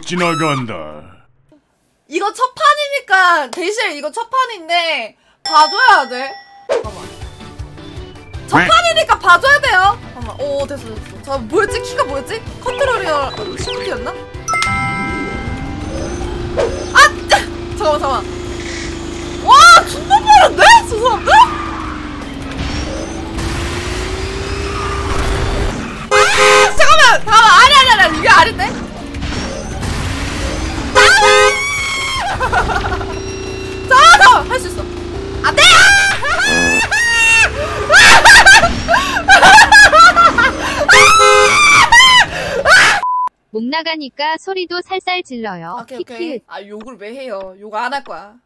지나간다. 이거 첫 판이니까 대실 이거 첫 판인데 봐줘야 돼. 잠깐만. 첫 판이니까 봐줘야 돼요. 잠깐만. 오 됐어 됐어. 자 뭐였지 키가 뭐였지? 컨트롤이어 시프트였나? 목 나가니까 소리도 살살 질러요. 오케이 키키. 오케이. 아 욕을 왜 해요? 욕 안 할 거야.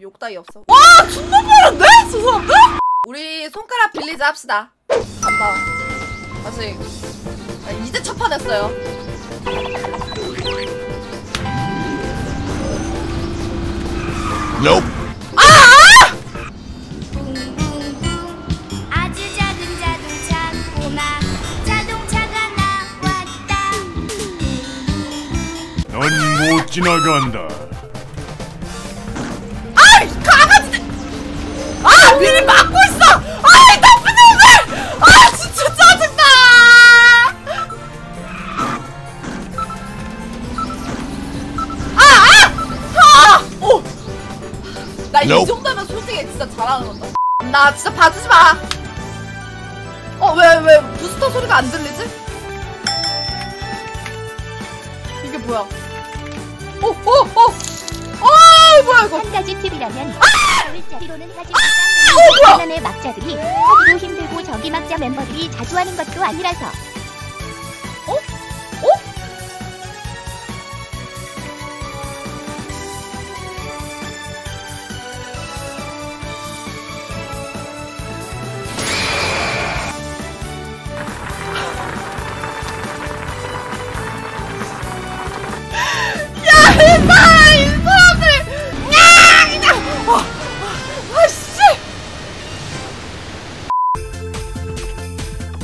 욕 따위 없어. 와 존나 빠른데? 저 사람들? 우리 손가락 빌리자 합시다. 간다. 다시. 아, 이제 첫판 했어요. Nope. 넌 못 지나간다. 아이 강아지! 아 미리 막고 있어! 아이 나쁜 놈들! 아 진짜 짜증나! 아! 아! 아! 오! 나이 Nope. 정도면 솔직히 진짜 잘하는 건다. 나 진짜 봐주지 마. 어, 왜, 왜, 부스터 소리가 안 들리지? 뭐야? 어, 어, 어! 어, 뭐야, 이거. 한 가지 팁이라면 자리로는 하지 어, 뭐야! 막자들이 하기도 힘들고 저기 막자 멤버들이 자주 하는 것도 아니라서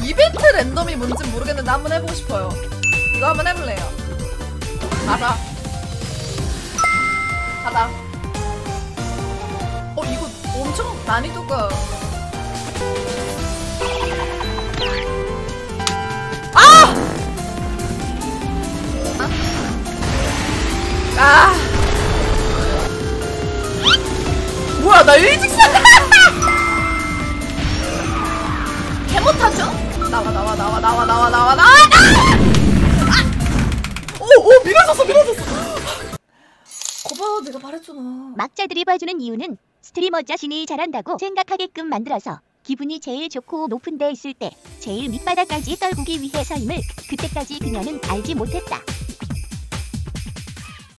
이벤트 랜덤이 뭔지 모르겠는데 한번 해보고 싶어요. 이거 한번 해볼래요. 가자. 가자. 어, 이거 엄청 난이도가. 아! 아! 아! 뭐야, 나 일직선! 나와 나와 나와! 아! 오! 오! 밀어졌어 밀어졌어 거봐 내가 말했잖아 막자들이 봐주는 이유는 스트리머 자신이 잘한다고 생각하게끔 만들어서 기분이 제일 좋고 높은 데 있을 때 제일 밑바닥까지 떨구기 위해서임을 그때까지 그녀는 알지 못했다.